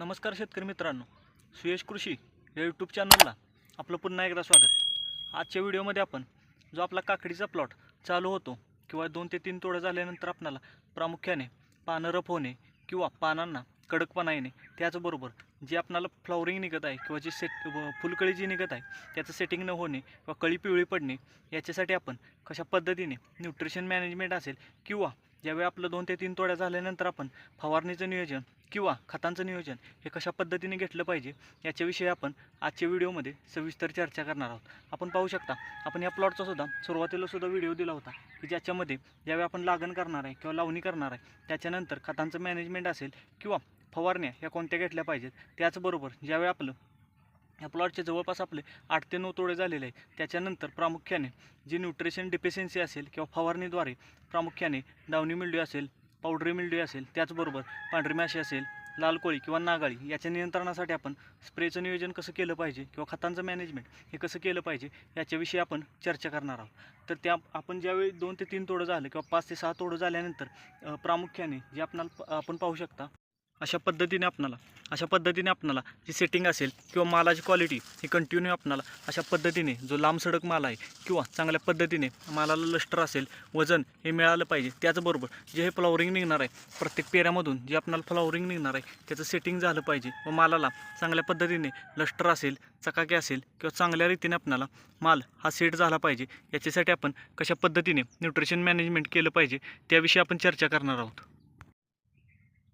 नमस्कार शेतकरी मित्रांनो. सुयश कृषी या यूट्यूब चॅनलला आपलं पुन्हा एकदा स्वागत. आजच्या व्हिडिओमध्ये आपण जो आपला काकडीचा प्लॉट चालू होतो किंवा दोन ते तीन तोडं झाल्यानंतर आपणाला प्रामुख्याने पानं रफ होणे किंवा पानांना कडकपणा येणे त्याचबरोबर जे आपणाला फ्लॉवरिंग निघत आहे किंवा जी सेट व- फुलकळी जी निघत आहे त्याचं सेटिंग न होणे किंवा कळी पिवळी पडणे याच्यासाठी आपण कशा पद्धतीने न्यूट्रिशन मॅनेजमेंट असेल किंवा ज्यावेळी आपलं दोन ते तीन तोड्या झाल्यानंतर आपण फवारणीचं नियोजन किंवा खतांचं नियोजन हे कशा पद्धतीने घेतलं पाहिजे याच्याविषयी आपण आजच्या व्हिडिओमध्ये सविस्तर चर्चा करणार आहोत. आपण पाहू शकता आपण या प्लॉटचा सुद्धा सुरुवातीला सुद्धा व्हिडिओ दिला होता की ज्याच्यामध्ये ज्यावेळी आपण लागण करणार आहे किंवा लावणी करणार आहे त्याच्यानंतर खतांचं मॅनेजमेंट असेल किंवा फवारण्या ह्या कोणत्या घेतल्या पाहिजेत त्याचबरोबर ज्यावेळी आपलं या प्लॉटचे जवळपास आपले आठ ते नऊ तोडे झालेले आहे त्याच्यानंतर प्रामुख्याने जी न्यूट्रिशन डिफिशियन्सी असेल किंवा फवारणीद्वारे प्रामुख्याने डावणी मिल्ड्यू असेल पावडरी मिल्ड्यू असेल त्याचबरोबर पांढरी माशी असेल लाल कोळी किंवा नागाळी याच्या नियंत्रणासाठी आपण स्प्रेचं नियोजन कसं केलं पाहिजे किंवा खतांचं मॅनेजमेंट हे कसं केलं पाहिजे याच्याविषयी आपण चर्चा करणार आहोत. तर त्या आपण ज्यावेळी दोन ते तीन तोडं झालं किंवा पाच ते सहा तोडं झाल्यानंतर प्रामुख्याने जे आपणाला आपण पाहू शकता अशा पद्धतीने आपणाला अशा पद्धतीने आपणाला जी सेटिंग असेल किंवा मालाची क्वालिटी ही कंटिन्यू आपणाला अशा पद्धतीने जो लांब सडक माल आहे किंवा चांगल्या पद्धतीने मालाला लष्टर असेल वजन हे मिळालं पाहिजे त्याचबरोबर जे हे फ्लॉवरिंग निघणार आहे प्रत्येक पेऱ्यामधून जे आपणाला फ्लॉवरिंग निघणार आहे त्याचं सेटिंग झालं पाहिजे व मालाला चांगल्या पद्धतीने लष्टर असेल चकाकी असेल किंवा चांगल्या रीतीने आपणाला माल हा सेट झाला पाहिजे याच्यासाठी आपण कशा पद्धतीने न्यूट्रिशन मॅनेजमेंट केलं पाहिजे त्याविषयी आपण चर्चा करणार आहोत.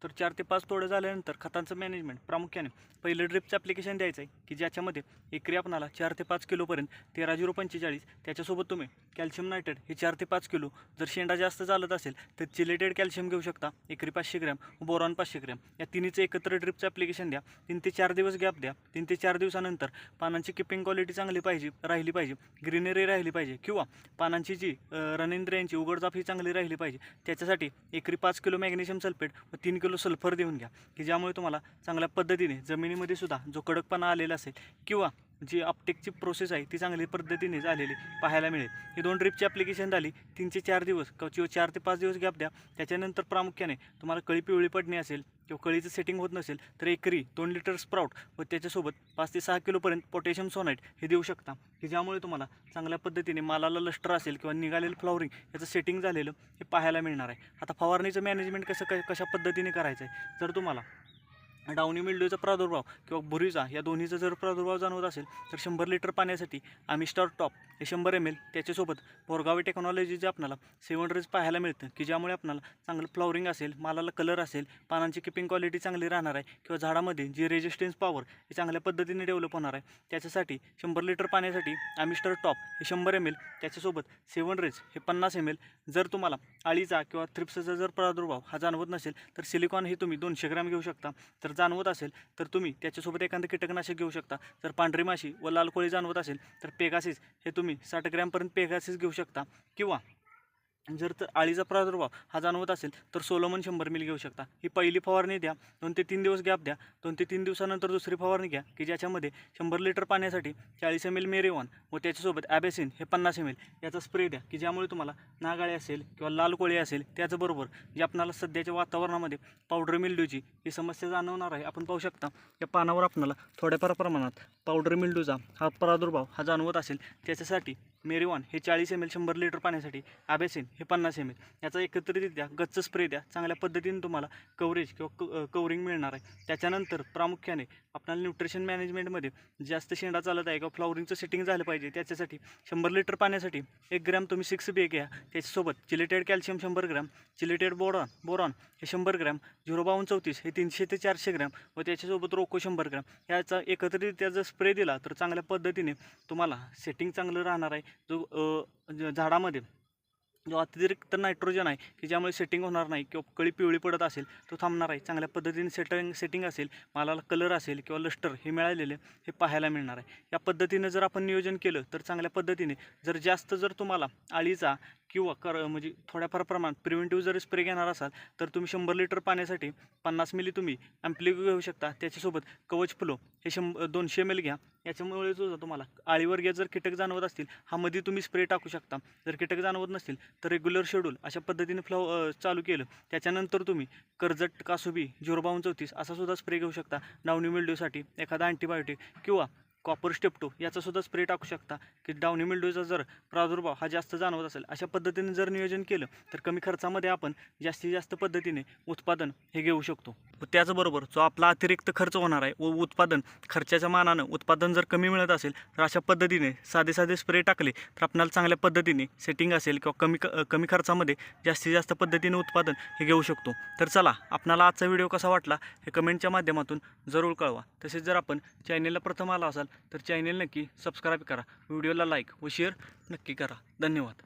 तर चार ते पाच तोडं झाल्यानंतर खतांचं मॅनेजमेंट प्रामुख्याने पहिलं ड्रिपचं ॲप्लिकेशन द्यायचं आहे की ज्याच्यामध्ये एकरी आपणाला चार ते पाच किलोपर्यंत तेरा झिरो पंचेचाळीस त्याच्यासोबत तुम्ही कॅल्शियम नायट्रेट हे चार ते पाच किलो जर शेंडा जास्त चालत असेल तर चिलेटेड कॅल्शियम घेऊ शकता एकरी पाचशे ग्रॅम बोरॉन पाचशे ग्रॅम. या तिन्हीचं एकत्र ड्रिपचं ॲप्लिकेशन द्या. तीन ते चार दिवस गॅप द्या. तीन ते चार दिवसानंतर पानांची किपिंग क्वालिटी चांगली पाहिजे राहिली पाहिजे. ग्रीनरी राहिली पाहिजे किंवा पानांची जी रनेंद्रियांची उघडझाप ही चांगली राहिली पाहिजे. त्याच्यासाठी एकरी पाच किलो मॅग्नेशियम सल्फेट व तीन किलो सल्फर देऊन घ्या की ज्यामुळे तुम्हाला चांगल्या पद्धतीने जमिनीमध्ये सुद्धा जो कडकपणा आलेला असेल किंवा जी अपटेकची प्रोसेस आहे ती चांगली पद्धतीने झालेली पाहायला मिळेल. ही दोन ड्रिपची ॲप्लिकेशन झाली तीन ते चार दिवस किंवा चार ते पाच दिवस गॅप द्या. त्याच्यानंतर प्रामुख्याने तुम्हाला कळी पिवळी पडणे असेल किंवा कळीचं सेटिंग होत नसेल तर एकरी दोन लिटर स्प्राउट व त्याच्यासोबत पाच ते सहा किलोपर्यंत पोटॅशियम सोनाईट हे देऊ शकता. की ज्यामुळे तुम्हाला चांगल्या पद्धतीने मालाला लष्टर असेल किंवा निघालेलं फ्लॉवरिंग याचं सेटिंग झालेलं हे पाहायला मिळणार आहे. आता फवारणीचं मॅनेजमेंट कसं क कशा पद्धतीने करायचं आहे जर तुम्हाला डाउनी मिल्ड्यूचा प्रादुर्भाव किंवा भुरीचा या दोन्हीचा जर प्रादुर्भाव जाणवत असेल तर शंभर लिटर पाण्यासाठी आम्ही स्टार टॉप हे शंभर एम एल त्याच्यासोबत बोरगावी टेक्नॉलॉजी जे आपल्याला सेवन रेज पाहायला मिळतं की ज्यामुळे आपल्याला चांगलं फ्लॉवरिंग असेल मालाला कलर असेल पानांची किपिंग क्वालिटी चांगली राहणार आहे किंवा झाडामध्ये जी रेजिस्टन्स पॉवर हे चांगल्या पद्धतीने डेव्हलप होणार आहे त्याच्यासाठी शंभर लिटर पाण्यासाठी आम्ही स्टार टॉप हे शंभर एम एल त्याच्यासोबत सेवन रेज हे पन्नास एम एल जर तुम्हाला आळीचा किंवा थ्रिप्सचा जर प्रादुर्भाव हा जाणवत नसेल तर सिलिकॉन हे तुम्ही दोनशे ग्रॅम घेऊ शकता. तर जाणवत असेल तर तुम्ही त्याच्यासोबत एखादं कीटकनाशक घेऊ शकता. जर पांढरी माशी व लाल कोळी जाणवत असेल तर पेगासिस हे तुम्ही साठ ग्रॅमपर्यंत पेगासिस घेऊ शकता. किंवा जर तर आळीचा प्रादुर्भाव हा जाणवत असेल तर सोलोमन शंभर मिली घेऊ शकता. ही पहिली फवारणी द्या दोन ते तीन दिवस गॅप द्या दोन ते तीन दिवसानंतर दुसरी फवारणी घ्या की ज्याच्यामध्ये शंभर लिटर पाण्यासाठी चाळीस एम एल मेरेवॉन व त्याच्यासोबत ॲबेसिन हे पन्नास एम एल याचा स्प्रे द्या की ज्यामुळे तुम्हाला नागाळे असेल किंवा लाल कोळी असेल त्याचबरोबर जे आपणाला सध्याच्या वातावरणामध्ये पावडर मिल्ड्यूची ही समस्या जाणवणार आहे आपण पाहू शकता. या पानावर आपणाला थोड्याफार प्रमाणात पावडर मिल्ड्यूचा हा प्रादुर्भाव हा जाणवत असेल त्याच्यासाठी मेरिवॉन हे चाळीस एम एल शंभर लिटर पाण्यासाठी आबेसिन हे पन्नास एम एल याचा एकत्रितरित्या गच्च स्प्रे द्या. चांगल्या पद्धतीने तुम्हाला कव्हरेज किंवा क कवरिंग मिळणार आहे. त्याच्यानंतर प्रामुख्याने आपल्याला न्यूट्रिशन मॅनेजमेंटमध्ये जास्त शेंडा चालत आहे किंवा फ्लॉवरिंगचं सेटिंग झालं पाहिजे त्याच्यासाठी शंभर लिटर पाण्यासाठी एक ग्रॅम तुम्ही सिक्स बी घ्या. त्याच्यासोबत चिलेटेड कॅल्शियम शंभर ग्रॅम चिलेटेड बोरॉन बोरॉन हे शंभर ग्रॅम झिरो बावन्न चौतीस हे तीनशे ते चारशे ग्रॅम व त्याच्यासोबत रोको शंभर ग्रॅम. याचा एकत्रितरित्या जर स्प्रे दिला तर चांगल्या पद्धतीने तुम्हाला सेटिंग चांगलं राहणार आहे. जो झाडामध्ये जो अतिरिक्त नायट्रोजन आहे की ज्यामुळे सेटिंग होणार नाही किंवा कळी पिवळी पडत असेल तो थांबणार आहे. चांगल्या पद्धतीने सेटिंग सेटिंग असेल मालाला कलर असेल किंवा लष्टर हे मिळालेले हे पाहायला मिळणार आहे. या पद्धतीनं जर आपण नियोजन केलं तर चांगल्या पद्धतीने जर जास्त जर तुम्हाला आळीचा किंवा कर म्हणजे थोड्याफार प्रमाणात प्रिव्हेंटिव्ह जर स्प्रे घेणार असाल तर तुम्ही शंभर लिटर पाण्यासाठी पन्नास मिली तुम्ही ॲम्प्लिक घेऊ शकता. त्याच्यासोबत कवच फ्लो हे शंभ दोनशे एम एल घ्या. याच्यामुळे जो तुम्हाला आळीवर्गीय जर कीटक जाणवत असतील हा मध्ये तुम्ही स्प्रे टाकू शकता. जर कीटक जाणवत नसतील तर रेग्युलर शेड्यूल अशा पद्धतीने फ्लॉ चालू केलं. त्याच्यानंतर तुम्ही कर्जत कासुबी झिरो बावन्न चौतीस असा सुद्धा स्प्रे घेऊ शकता. डावणी मिल्ड्यूसाठी एखादा अँटीबायोटिक किंवा कॉपर स्टेप्टो याचा सुद्धा स्प्रे टाकू शकता. की डावणी मिल्डोचा जर प्रादुर्भाव हा जास्त जाणवत असेल अशा पद्धतीने जर नियोजन केलं तर कमी खर्चामध्ये आपण जास्तीत जास्त पद्धतीने उत्पादन हे घेऊ शकतो. व त्याचबरोबर जो आपला अतिरिक्त खर्च होणार आहे व उत्पादन खर्चाच्या मानानं उत्पादन जर कमी मिळत असेल तर अशा पद्धतीने साधे साधे स्प्रे टाकले तर आपल्याला चांगल्या पद्धतीने सेटिंग असेल किंवा कमी क कमी खर्चामध्ये जास्तीत जास्त पद्धतीने उत्पादन हे घेऊ शकतो. तर चला आपणाला आजचा व्हिडिओ कसा वाटला हे कमेंटच्या माध्यमातून जरूर कळवा. तसेच जर आपण चॅनेलला प्रथम आला असाल तर चॅनेल नक्की सबस्क्राईब करा. व्हिडिओला लाईक व शेअर नक्की करा. धन्यवाद.